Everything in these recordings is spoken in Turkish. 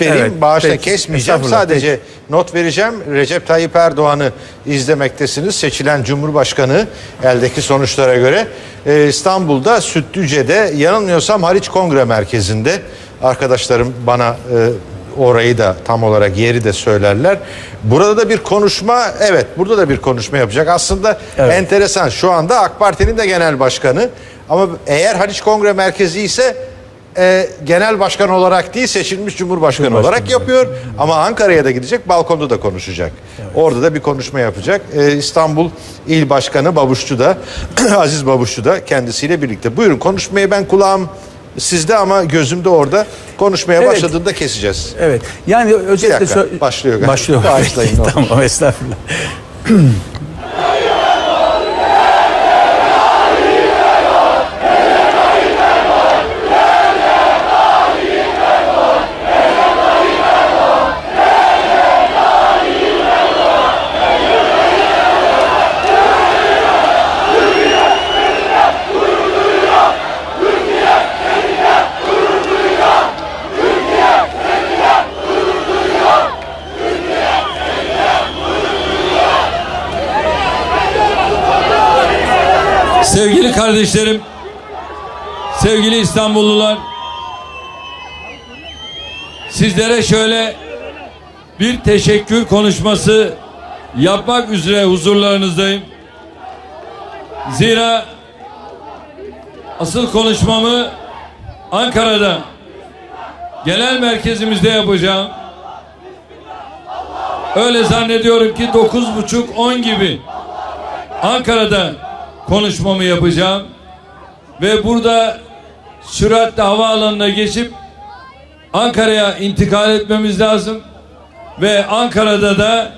vereyim. Evet, Bağışta peki. kesmeyeceğim. Sadece not vereceğim. Recep Tayyip Erdoğan'ı izlemektesiniz. Seçilen Cumhurbaşkanı eldeki sonuçlara göre Ee, İstanbul'da Sütlüce'de yanılmıyorsam Haliç Kongre Merkezi'nde arkadaşlarım bana e, orayı da tam olarak yeri de söylerler. Burada da bir konuşma evet burada da bir konuşma yapacak. Aslında Evet. enteresan şu anda AK Parti'nin de genel başkanı ama eğer Haliç Kongre Merkezi ise e, genel başkan olarak değil seçilmiş cumhurbaşkanı, Cumhurbaşkanı olarak yapıyor. Ama Ankara'ya da gidecek balkonda da konuşacak. Orada da bir konuşma yapacak. E, İstanbul İl Başkanı Babuşçu da Aziz Babuşçu da kendisiyle birlikte. Buyurun konuşmayı ben kulağım sizde ama gözüm de orada. Konuşmaya Evet. başladığında keseceğiz. Evet. Yani özetle dakika, sö- başlıyor. Başlıyor. Olur. tamam estağfurullah. Sevgili kardeşlerim, sevgili İstanbullular, sizlere şöyle bir teşekkür konuşması yapmak üzere huzurlarınızdayım. Zira asıl konuşmamı Ankara'da genel merkezimizde yapacağım. Öyle zannediyorum ki dokuz buçuk on gibi Ankara'da konuşmamı yapacağım. Ve burada süratle havaalanına geçip Ankara'ya intikal etmemiz lazım. Ve Ankara'da da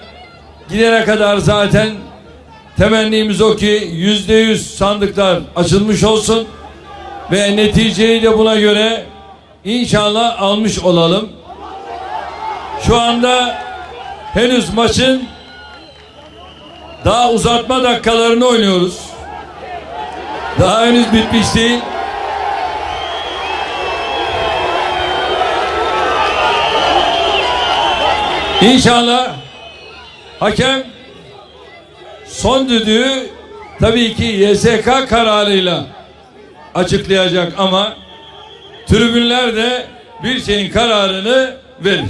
gidene kadar zaten temennimiz o ki yüzde yüz sandıklar açılmış olsun. Ve neticeyi de buna göre inşallah almış olalım. Şu anda henüz maçın daha uzatma dakikalarını oynuyoruz. Daha henüz bitmiş değil. İnşallah hakem son düdüğü tabii ki YSK kararıyla açıklayacak ama tribünler de bir şeyin kararını verir.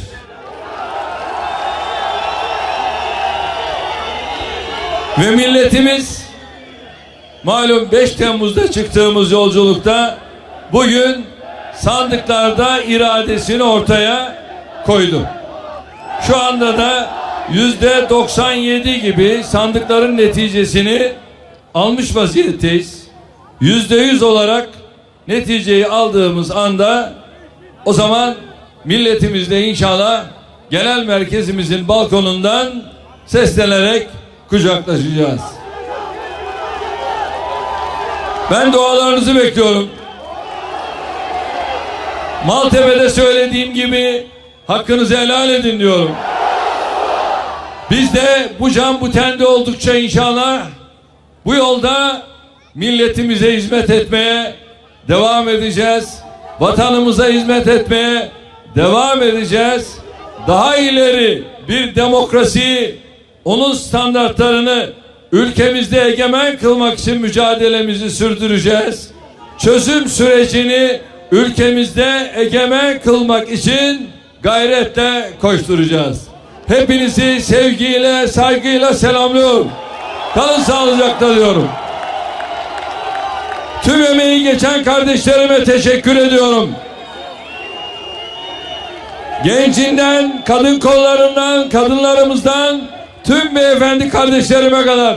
Ve milletimiz malum 5 Temmuz'da çıktığımız yolculukta bugün sandıklarda iradesini ortaya koydu. Şu anda da yüzde 97 gibi sandıkların neticesini almış vaziyetteyiz. Yüzde yüz olarak neticeyi aldığımız anda o zaman milletimizle inşallah genel merkezimizin balkonundan seslenerek kucaklaşacağız. Ben dualarınızı bekliyorum. Maltepe'de söylediğim gibi hakkınızı helal edin diyorum. Biz de bu can bu tende oldukça inşallah bu yolda milletimize hizmet etmeye devam edeceğiz. Vatanımıza hizmet etmeye devam edeceğiz. Daha ileri bir demokrasi, onun standartlarını ülkemizde egemen kılmak için mücadelemizi sürdüreceğiz. Çözüm sürecini ülkemizde egemen kılmak için gayretle koşturacağız. Hepinizi sevgiyle, saygıyla selamlıyorum. Kalın sağlıcakla diyorum. Tüm emeği geçen kardeşlerime teşekkür ediyorum. Gencinden, kadın kollarından, kadınlarımızdan tüm beyefendi kardeşlerime kadar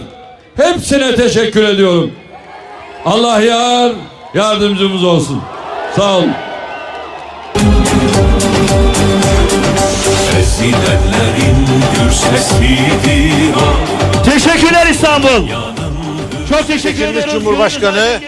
hepsine teşekkür ediyorum. Allah yar yardımcımız olsun. Sağ olun. Teşekkürler İstanbul. Çok teşekkür ediyoruz. Cumhurbaşkanı